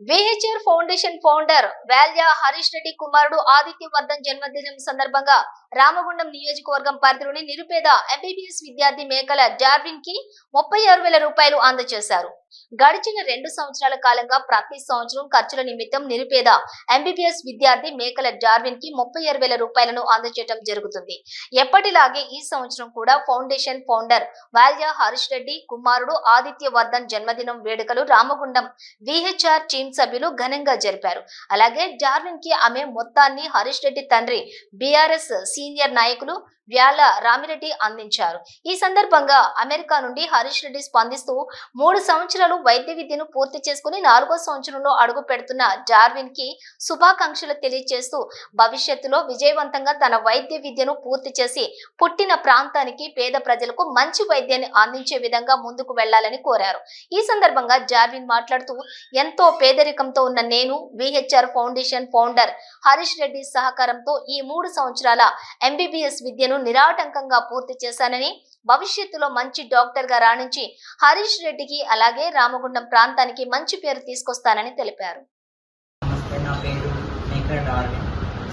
VHR foundation founder Valya Harish Reddy కుమారుడు ఆదిత్యవర్ధన్ జన్మదినం సందర్భంగా రామగుండం నియోజకవర్గం పరిధిలోని నిరుపేద ఎంబీబీఎస్ విద్యార్థి మేకల జార్విన్కి ముప్పై ఆరు వేల రూపాయలు అందజేశారు. గడిచిన రెండు సంవత్సరాల కాలంగా ప్రతి సంవత్సరం ఖర్చుల నిమిత్తం నిరుపేద ఎంబీబీఎస్ విద్యార్థి మేకల జార్విన్కి ముప్పై ఆరు వేల రూపాయలను అందజేయడం జరుగుతుంది. ఎప్పటిలాగే ఈ సంవత్సరం కూడా ఫౌండేషన్ ఫౌండర్ వాల్య హరీష్ రెడ్డి కుమారుడు ఆదిత్య వర్ధన్ జన్మదినం వేడుకలు రామగుండం విహెచ్ఆర్ టీం సభ్యులు ఘనంగా జరిపారు. అలాగే డార్విన్కి ఆమె మొత్తాన్ని హరీష్ రెడ్డి తండ్రి బీఆర్ఎస్ సీనియర్ నాయకులు వ్యాల రామిరెడ్డి అందించారు. ఈ సందర్భంగా అమెరికా నుండి హరీష్ రెడ్డి స్పందిస్తూ మూడు సంవత్సరాలు వైద్య విద్యను పూర్తి చేసుకుని నాలుగో సంవత్సరంలో అడుగు పెడుతున్న జార్విన్కి శుభాకాంక్షలు తెలియజేస్తూ భవిష్యత్తులో విజయవంతంగా తన వైద్య విద్యను పూర్తి చేసి పుట్టిన ప్రాంతానికి పేద ప్రజలకు మంచి వైద్యాన్ని అందించే విధంగా ముందుకు వెళ్ళాలని కోరారు. ఈ సందర్భంగా జార్విన్ మాట్లాడుతూ ఎంతో పేదరికంతో ఉన్న నేను VHR foundation founder Harish Reddy సహకారంతో ఈ మూడు సంవత్సరాల ఎంబీబీఎస్ విద్యను నిరాటంకంగా పూర్తి చేశానని భవిష్యత్తులో మంచి డాక్టర్గా రాణించి హరీష్ రెడ్డికి అలాగే రామగుండం ప్రాంతానికి మంచి పేరు తీసుకొస్తానని తెలిపారు.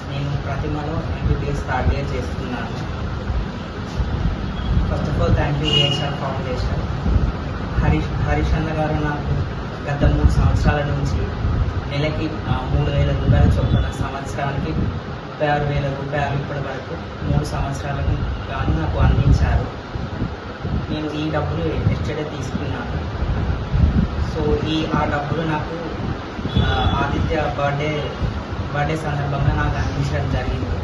నేను ప్రతిమలో ఎంబీబీఎస్ థర్డ్ ఇయర్ చేస్తున్నాను. First of all thank you foundation Harish Harish అన్న గారు నాకు గత మూడు సంవత్సరాల నుంచి నెలకి మూడు వేల రూపాయల చొప్పున సంవత్సరానికి ముప్పై ఆరు వేల రూపాయలు ఇప్పటి వరకు మూడు సంవత్సరాలకు గాను నాకు అందించారు. నేను ఈ డబ్బులు ఎస్టర్డే తీసుకున్నాను. సో ఈ ఆ డబ్బులు నాకు ఆదిత్య బర్త్డే బర్త్డే సందర్భంగా నాకు అందించడం జరిగింది.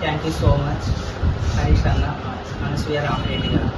Thank you so much Harish అన్న అనసూయ రామరెడ్డి గారు.